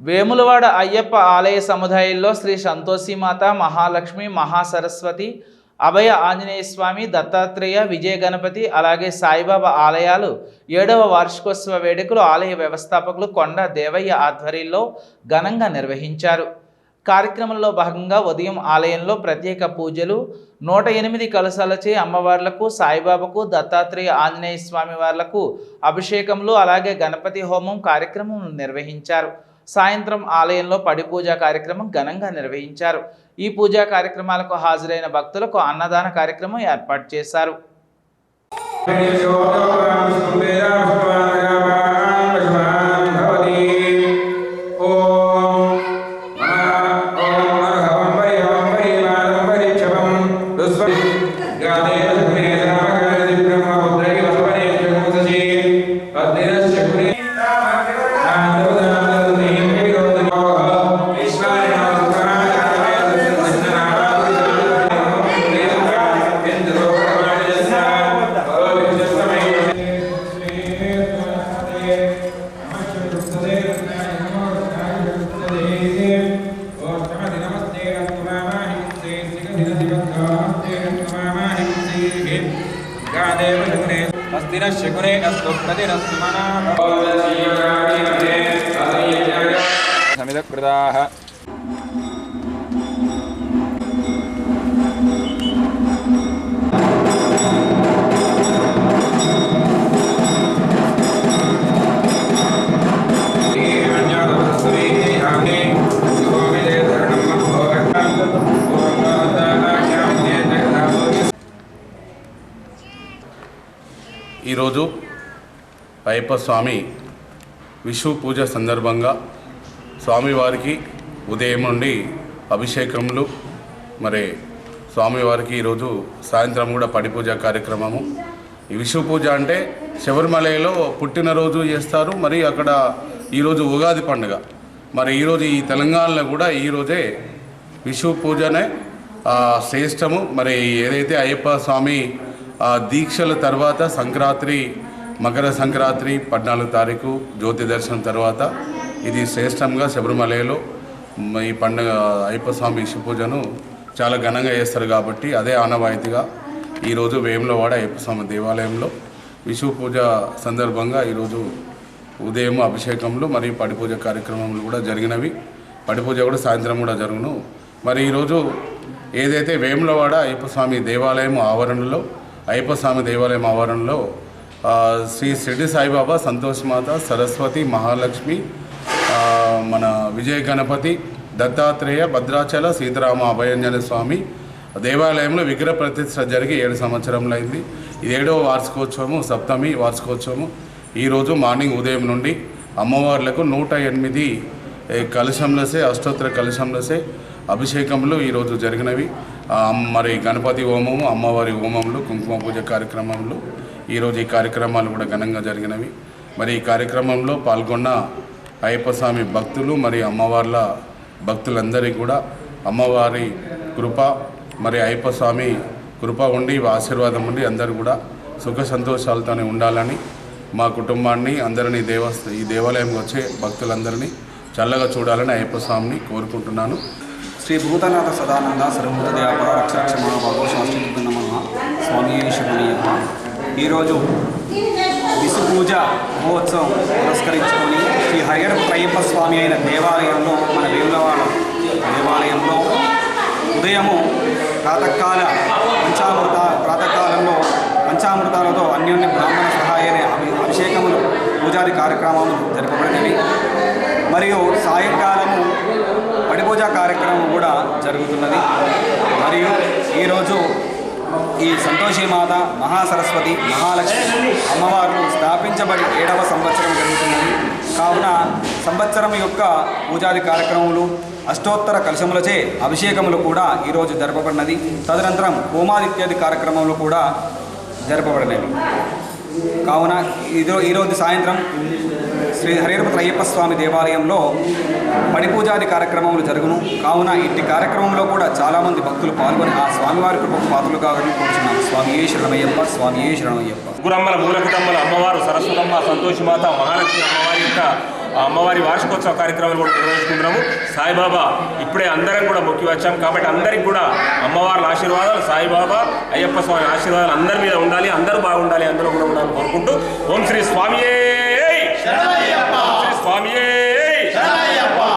వేములవాడ అయ్యప్ప ఆలయ సముదాయంలో శ్రీ సంతోషిమాత మహాలక్ష్మి మహాసరస్వతి అభయ ఆంజనేయ స్వామి దత్తాత్రేయ విజయ గణపతి అలాగే సాయిబాబా ఆలయాలు ఏడవ వార్షికోత్సవ వేడుకలు ఆలయ వ్యవస్థాపకులు కొండ దేవయ్య ఆధ్వర్యంలో ఘనంగా నిర్వహించారు. కార్యక్రమంలో భాగంగా ఉదయం ఆలయంలో ప్రత్యేక పూజలు నూట ఎనిమిది కలశాలచే అమ్మవార్లకు సాయిబాబాకు దత్తాత్రేయ ఆంజనేయ స్వామి వార్లకు అభిషేకములు అలాగే గణపతి హోమం కార్యక్రమం నిర్వహించారు. సాయంత్రం ఆలయంలో పడిపూజ కార్యక్రమం ఘనంగా నిర్వహించారు. ఈ పూజా కార్యక్రమాలకు హాజరైన భక్తులకు అన్నదాన కార్యక్రమం ఏర్పాటు చేశారు. శకునే అస్తు ప్రతిరస్తు సమిధకృతాః ఈరోజు అయ్యప్ప స్వామి విషు పూజ సందర్భంగా స్వామివారికి ఉదయం నుండి అభిషేకములు మరి స్వామివారికి ఈరోజు సాయంత్రం కూడా పడిపూజ కార్యక్రమము. ఈ విషు పూజ అంటే శబరిమలలో పుట్టినరోజు చేస్తారు మరి అక్కడ ఈరోజు ఉగాది పండుగ. మరి ఈరోజు ఈ తెలంగాణలో కూడా ఈరోజే విషు పూజనే శ్రేష్టము. మరి ఏదైతే అయ్యప్ప స్వామి ఆ, దీక్షల తర్వాత సంక్రాంతి మకర సంక్రాంతి పద్నాలుగు తారీఖు జ్యోతి దర్శనం తర్వాత ఇది శ్రేష్టంగా శబరిమలలో ఈ పండుగ అయ్యప్ప స్వామి విషు పూజను చాలా ఘనంగా చేస్తారు కాబట్టి అదే ఆనవాయితీగా ఈరోజు వేములవాడ అయ్యప్ప స్వామి దేవాలయంలో విషు పూజ సందర్భంగా ఈరోజు ఉదయం అభిషేకంలో మరియు పడి పూజ కార్యక్రమాలు కూడా జరిగినవి. పడి పూజ కూడా సాయంత్రం కూడా జరుగును. మరి ఈరోజు ఏదైతే వేములవాడ అయ్యప్ప స్వామి దేవాలయం ఆవరణలో అయ్యప్ప స్వామి దేవాలయం ఆవరణలో శ్రీ షిరిడి సాయిబాబా సంతోషమాత సరస్వతి మహాలక్ష్మి మన విజయ గణపతి దత్తాత్రేయ భద్రాచల సీతారామ అభయంజన స్వామి దేవాలయంలో విగ్రహ ప్రతిష్ట జరిగి ఏడు సంవత్సరంలో అయింది. ఇది ఏడవ వార్షికోత్సవము సప్తమి వార్షికోత్సవము. ఈరోజు మార్నింగ్ ఉదయం నుండి అమ్మవార్లకు నూట ఎనిమిది కలశంలసే అష్టోత్తర కలశంలసే అభిషేకములు ఈరోజు జరిగినవి. మరి గణపతి హోమము అమ్మవారి హోమములు కుంకుమ పూజ కార్యక్రమంలో ఈరోజు ఈ కార్యక్రమాలు కూడా ఘనంగా జరిగినవి. మరి ఈ కార్యక్రమంలో పాల్గొన్న అయ్యప్ప స్వామి భక్తులు మరి అమ్మవార్ల భక్తులందరికీ కూడా అమ్మవారి కృప మరి అయ్యప్ప స్వామి కృప ఉండి ఆశీర్వాదం ఉండి అందరూ కూడా సుఖ సంతోషాలతోనే ఉండాలని మా కుటుంబాన్ని అందరినీ దేవస్థ ఈ దేవాలయంకి వచ్చే భక్తులందరినీ చల్లగా చూడాలని అయ్యప్ప స్వామిని కోరుకుంటున్నాను. శ్రీ భూతనాథ సదానంద సర్వభూత దయాపర రక్షరక్ష మహాభాగో శాస్త్రీకృత నమ. స్వామి శరణీయ ఈరోజు విసు పూజ మహోత్సవం పురస్కరించుకొని శ్రీ హరిహర అయ్యప్ప స్వామి అయిన దేవాలయంలో మన వేములవాడ దేవాలయంలో ఉదయము ప్రాతకాల పంచామృత ప్రాతకాలంలో పంచామృతాలతో అన్యోన్య బ్రాహ్మణ సహాయనే అభి అభిషేకములు పూజాది కార్యక్రమాలు జరపబడినవి. మరియు సాయంకాలం జరుగుతున్నది. మరియు ఈరోజు ఈ సంతోషిమాత మహాసరస్వతి మహాలక్ష్మి అమ్మవారు స్థాపించబడి ఏడవ సంవత్సరం జరుగుతున్నది. కావున సంవత్సరం యొక్క పూజాది కార్యక్రమములు అష్టోత్తర కలశములచే అభిషేకములు కూడా ఈరోజు జరపబడినది. తదనంతరం హోమాదిత్యాది కార్యక్రమములు కూడా జరపబడినవి కావున ఈరో ఈరోజు సాయంత్రం శ్రీ హరిహరపత్ర అయ్యప్ప స్వామి దేవాలయంలో పడిపూజాది కార్యక్రమములు జరుగును. కావున ఇట్టి కార్యక్రమంలో కూడా చాలామంది భక్తులు పాల్గొని ఆ స్వామివారి కృపకు పాత్రలు కావాలని కోరుచున్నాం. స్వామి ఏ శరణయ్యప్ప స్వామి ఏ శరణయ్యప్ప గురమ్మల మూలకటమ్మల అమ్మవారు సరస్వతమ్మ సంతోషిమాత మహాలక్ష్మి అమ్మవారి యొక్క అమ్మవారి వార్షికోత్సవ కార్యక్రమాలు కూడా నిర్వహించుకుంటున్నాము. సాయిబాబా ఇప్పుడే అందరం కూడా మొక్కి వచ్చాం. కాబట్టి అందరికి కూడా అమ్మవారి ఆశీర్వాదాలు సాయిబాబా అయ్యప్ప స్వామి ఆశీర్వాదాలు అందరి మీద ఉండాలి అందరూ బాగుండాలి అందరూ కూడా ఉండాలని కోరుకుంటూ ఓం శ్రీ స్వామియే ಶರಣಯ್ಯಪ್ಪ ಶ್ರೀ ಸ್ವಾಮಿಯೇ